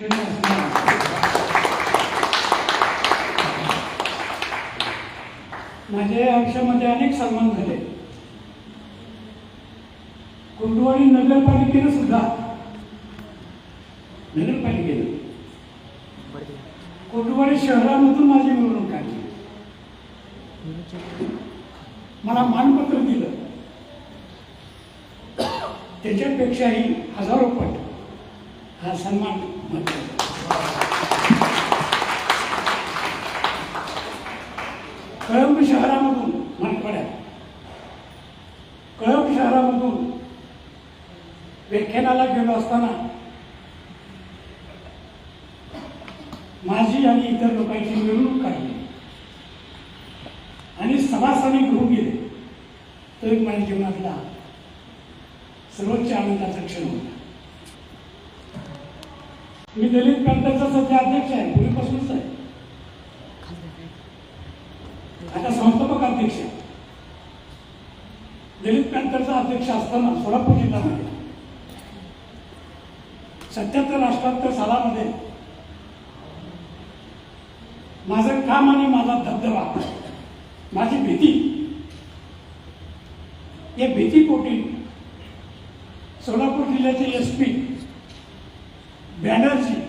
म्हणजे माझ्या आयुष्यामध्ये अनेक सन्मान झाले. कुंडवाडी नगरपालिकेनं सुद्धा नगरपालिकेनं कुंडवाडी शहरामधून माझी मिरवणूक काढली. मला मानपत्र दिलं. त्याच्यापेक्षाही हजारो पट हा सन्मान कळंब शहरामधून मनपाड्यात कळंब शहरामधून व्याख्यानाला गेलो असताना माझी आणि इतर लोकांची मिरवणूक काढली. आणि सभासनी घेऊन गेले. तो एक माझ्या जीवनातला सर्वोच्च आनंदाचा क्षण होता. दलित प्रांताचा सध्या अध्यक्ष आहे पूर्वीपासूनच आहे आता संस्थापक अध्यक्ष आहे. दलित पॅन्टरचा अध्यक्ष असताना सोलापूर जिल्ह्यामध्ये सत्याहत्तर अठ्याहत्तर सालामध्ये माझं काम आणि माझा धबधबा माझी भीती या भीतीपोटी सोलापूर जिल्ह्याचे एस पी बॅनर्जी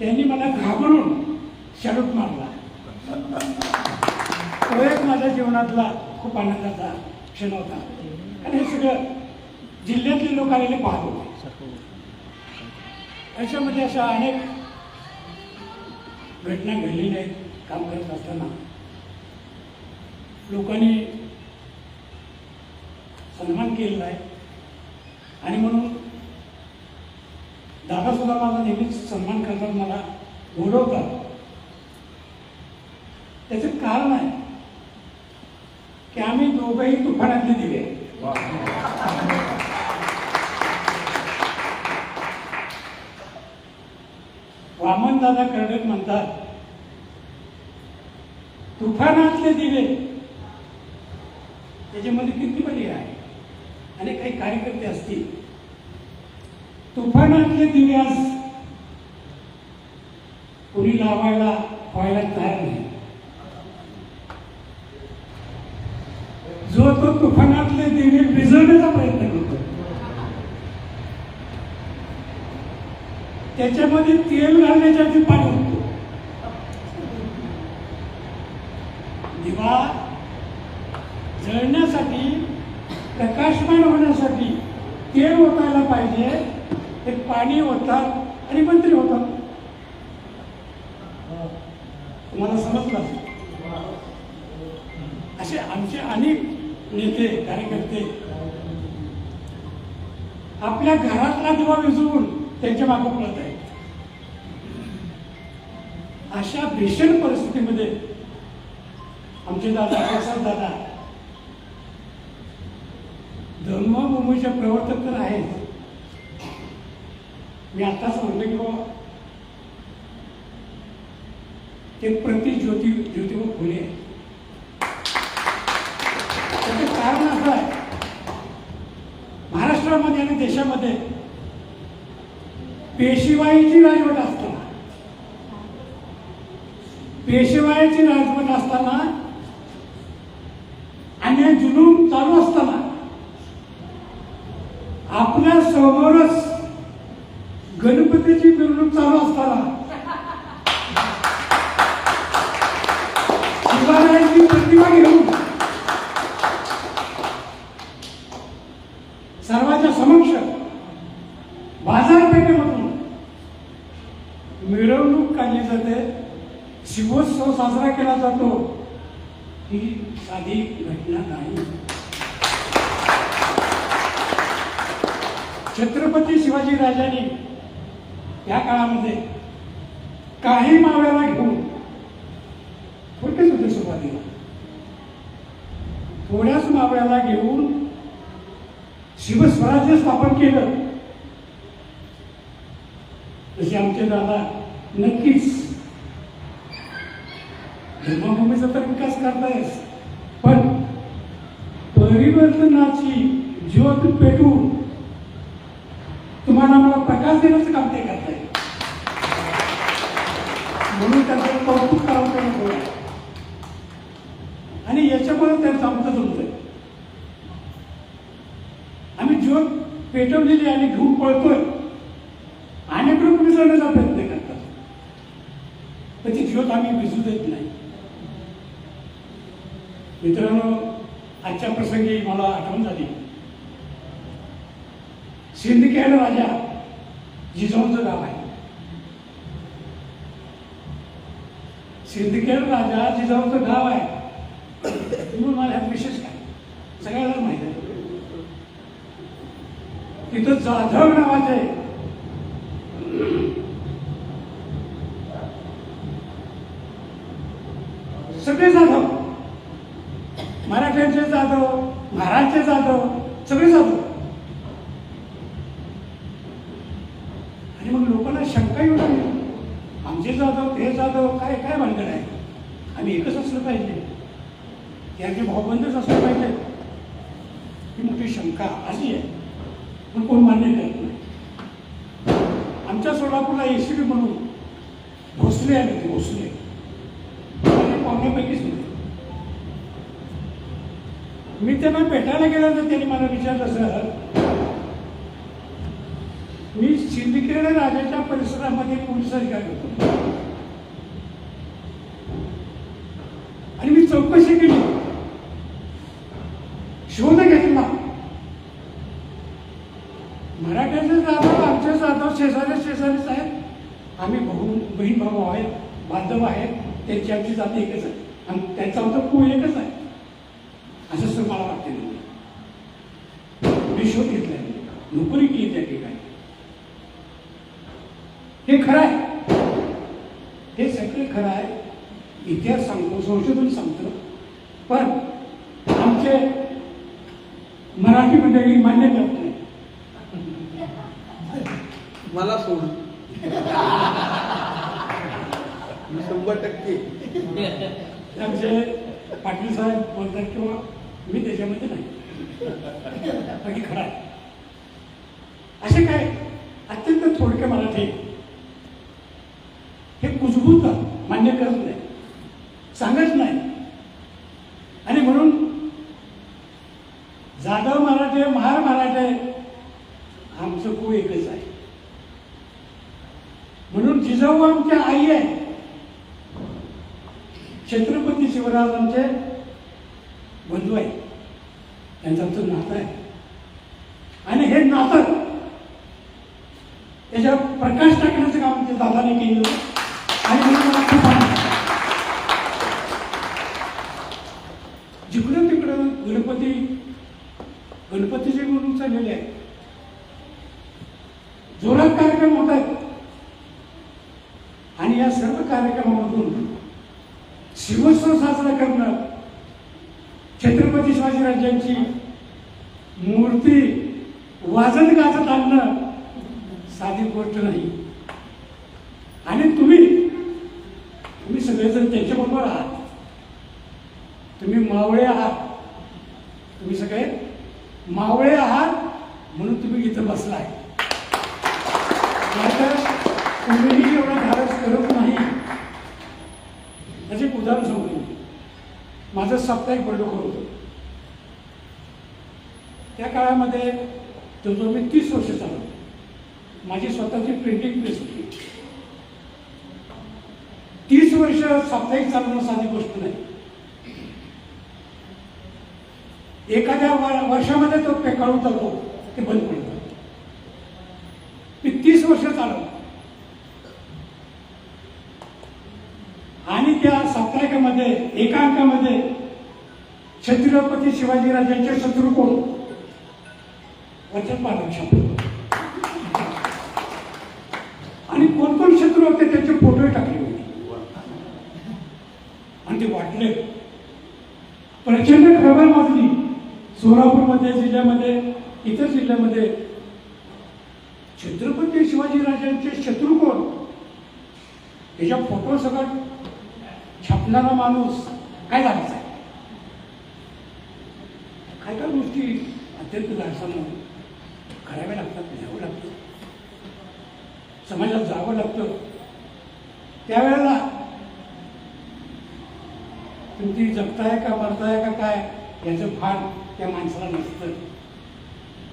त्यांनी मला घाबरून शरूट मारला. तो एक माझ्या जीवनातला खूप आनंदाचा क्षण होता. आणि हे सगळं जिल्ह्यातले लोक आलेले पाहत. होते याच्यामध्ये अशा अनेक घटना घडलेल्या आहेत काम करत असताना. लोकांनी सन्मान केलेला आहे. आणि म्हणून दादा सुद्धा माझा नेहमीच सन्मान करतात मला गौरवतात. त्याचं कारण आहे की आम्ही दोघंही तुफानातले दिले वामन दादा कर्डक म्हणतात तुफानातले दिवे त्याच्यामध्ये किती पर्याय आहे आणि काही कार्यकर्ते असतील. तुफानातले दिवे आज कुणी लावायला व्हायला तयार नाही. जो तो तुफानातले दिवे भिजवण्याचा प्रयत्न करतो त्याच्यामध्ये तेल घालण्याच्या आधी पाणी होतो दिवा जळण्यासाठी प्रकाशमान होण्यासाठी तेल ओतायला पाहिजे. ते पाणी होतात आणि मंत्री होतात तुम्हाला समजलं? असे आमचे अनेक नेते कार्यकर्ते आपल्या घरातला दिवा विझवून त्यांच्या मागे पळत आहेत. अशा भीषण परिस्थितीमध्ये आमचे दादा प्रसाद दादा धर्मभूमीचे प्रवर्तक तर आहेत. मी आताच म्हणलं की बाबा. ते प्रति ज्योती ज्योतिबा फुले. त्याचं कारण असं आहे. महाराष्ट्रामध्ये आणि देशामध्ये पेशिवाईची राजवट असताना पेशवाईची राजवट असताना आणि जुलूम चालू असताना आपल्या समोरच गणपतीची मिरवणूक चालू असताना शिवरायांची प्रतिमा घेऊन सर्वांच्या समक्ष बाजारपेठेमधून मिरवणूक काढली जाते उत्सव साजरा केला जातो. ही साधी घटना नाही. छत्रपती शिवाजी राजांनी या काळामध्ये काही मावळ्याला घेऊन थोडक्याच होते सुरुवातीला थोड्याच मावळ्याला घेऊन शिवस्वराज्य स्थापन केलं. तसे आमचे दादा नक्कीच धर्मभूमीचा तर विकास करतायच पण परिवर्तनाची ज्योत पेटून तुम्हाला मला प्रकाश देण्याचं काम ते करताय. म्हणून त्यांचं कौतुक करावं आणि याच्यामुळे त्यांचं आमचं जमतंय. आम्ही ज्योत पेटवलेली आणि घेऊन पळतोय. अनेक लोक विसरण्याचा प्रयत्न करतात. पण ती ज्योत आम्ही विसरू देत नाही मित्रांनो आजच्या प्रसंगी मला आठवण झाली. सिंदखेड राजा जिजाऊचं गाव आहे. सिंदखेड राजा जिजाऊचं गाव आहे. म्हणून मला ह्यात विशेष काय? सगळ्याला माहिती आहे. तिथं जाधव नावाचे सगळे जाधव. मराठ्यांचे जाधव महाराजचे जाधव सगळे जाधव. आणि मग लोकांना शंका येऊ लागली. आमचे जाधव ते जाधव काय काय भानगड आहे? आम्ही एकच असलं पाहिजे. त्यांचे भावबंधच असलं पाहिजे. ही मोठी शंका आली आहे. पण कोण मान्य करत नाही. आमच्या सोलापूरला ए सी बी म्हणून भोसले आले ते भोसले पाहुण्यापैकीच मी त्यांना भेटायला गेल्यानंतर त्यांनी मला विचारलं सर मी सिंदखेड राजाच्या परिसरामध्ये पोलीस अधिकारी होतो. आणि मी चौकशी केली. शोध घेतला. मराठ्याचे जाधव आमचे जाधव शेजारी शेजारीच आहेत आम्ही भाऊ बहीण भाऊ आहेत बांधव आहेत त्यांची आमची जाती एकच आहे. आणि त्यांचा आमचा कुळ एकच आहे. असं सर मला वाटते मी शोध घेतलाय? नोकरी केली त्या ठिकाणी. हे खरं आहे. हे सगळं खरं आहे. इतिहास सांगतो संशोधन सांगतो. पण आमचे मराठी मंडळी मान्य करत नाही. मला सोड. शंभर टक्के. आमचे पाटील साहेब बोलतात किंवा मी त्याच्यामध्ये नाही. खरा आहे. असे काय? अत्यंत थोडके मराठी हे कुजबूत मान्य करत नाही. सांगत नाही. आणि म्हणून जाधव मराठे महार मराठे आमचं कू एकच आहे. म्हणून जिजाऊ आमच्या आई आहे. छत्रपती शिवराज आमचे बंधू आहे त्यांचं आमचं नातं आहे. आणि हे नातं त्याच्यावर प्रकाश टाकण्याचं काम ते दादाने केलं आणि म्हणून मला खूप जिकडं तिकडं गणपती गणपतीचे म्हणून चाललेले आहेत जोरात कार्यक्रम होत आहेत. आणि या सर्व कार्यक्रमामधून शिवोत्सव साजरा करणं छत्रपती शिवाजीराजांची मूर्ती वाजत गाजत आणणं साधी गोष्ट नाही. आणि तुम्ही तुम्ही सगळेजण त्यांच्याबरोबर आहात. तुम्ही मावळे आहात. तुम्ही सगळे मावळे आहात म्हणून तुम्ही इथं बसलाय. नाहीतर तुम्हीही एवढा धाडस करत नाही. त्याचे एक उदाहरण सांगू माझं साप्ताहिक बंडखोर होतं. त्या काळामध्ये जवळजवळ मी तीस वर्ष चालवतो. माझी स्वतःची प्रिंटिंग प्रेस होती. तीस वर्ष साप्ताहिक चालवणं साधी गोष्ट नाही. एखाद्या वर्षामध्ये तो पेकाळून जातो ते बंद पडतं. मी तीस वर्ष चालवलं आणि त्या साप्ताहिकामध्ये एका अंकामध्ये छत्रपती शिवाजीराजांचे शत्रू कोण? वचन पाठवू शब्द आणि कोण कोण शत्रू होते त्याचे फोटो टाकले होते. आणि ते वाटले. प्रचंड खबर माजली. सोलापूरमध्ये जिल्ह्यामध्ये इतर जिल्ह्यामध्ये. छत्रपती शिवाजीराजांचे शत्रू कोण? त्याच्या फोटो सगळं छापणारा माणूस. काय झाला? काय काय गोष्टी? अत्यंत धाडसानं कराव्या लागतात लिहावं लागतं. समाजात जावं लागतं. त्यावेळेला तुम्ही जगताय का मरताय का काय याचं भान त्या माणसाला नसतं.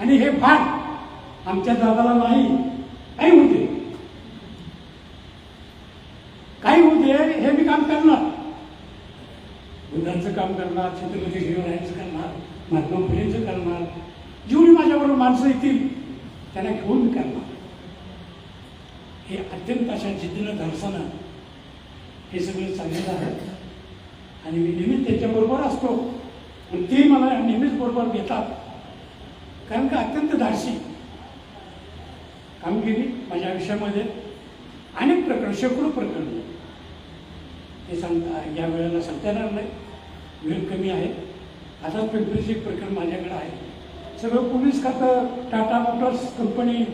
आणि हे भान आमच्या दादाला नाही काही होते काही होते हे मी काम करणार. बुद्धांचं काम करणार छत्रपती शिवरायांचं करणार महात्मा फुले माणसं येतील त्यांना घेऊन करणार. हे अत्यंत अशा जिद्दीनं धरसानं हे सगळं चाललेलं आहे. आणि मी नेहमीच त्यांच्याबरोबर असतो. आणि ते मला नेहमीच बरोबर घेतात. कारण का? अत्यंत धाडसी. कामगिरी माझ्या आयुष्यामध्ये अनेक प्रकरण शेकडो प्रकरण. हे सांगता या वेळेला सांगता येणार नाही. वेळ कमी आहे. आताच पिंपरीचे एक प्रकरण माझ्याकडे आहे. सगळं पोलीस खातं टाटा मोटर्स कंपनी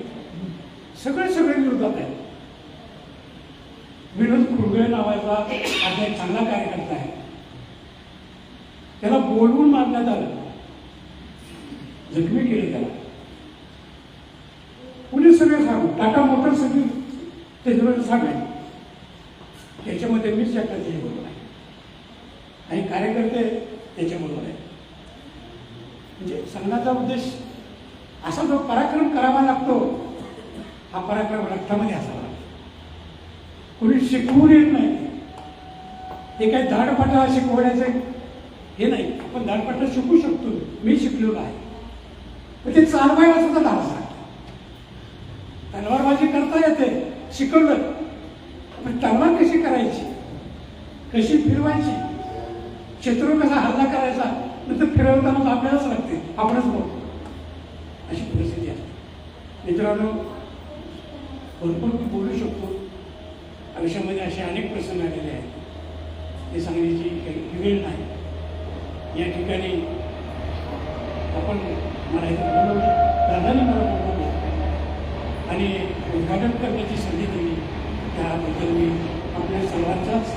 सगळे सगळे विरोधात आहे विनोद कुरगळे नावाचा आता एक चांगला कार्यकर्ता आहे. त्याला बोलवून मारण्यात आलं. जखमी केले त्याला. पोलीस सगळे सांगू. टाटा मोटर सगळी त्याच्यामध्ये सांगाय त्याच्यामध्ये मीच एकटा त्याच्याबरोबर आहे. आणि कार्यकर्ते त्याच्याबरोबर आहे म्हणजे संघाचा उद्देश असा जो पराक्रम करावा लागतो हा पराक्रम रक्तामध्ये असावा लागतो. कोणी शिकवून येत नाही. हे काही धाडपाटा शिकवण्याचं हे नाही. आपण धाडपाटा शिकू शकतो. मी शिकलेलो आहे. पण ते चालवायला सुद्धा धाडस लागतं. तलवारबाजी करता येते. शिकवलं. पण तलवार कशी करायची? कशी फिरवायची? शत्रू कसा हल्ला करायचा? नंतर फिरवताना आपल्यालाच लागते. आपणच बोलतो अशी परिस्थिती आहे. मित्रांनो भरपूर मी बोलू शकतो. आयुष्यामध्ये असे अनेक प्रसंग आलेले आहेत. ते सांगण्याची काही वेळ नाही. या ठिकाणी आपण मला इथं बोलवलं दादाने मला बोलवलं आणि उद्घाटन करण्याची संधी दिली. त्याबद्दल मी आपल्या सर्वांचाच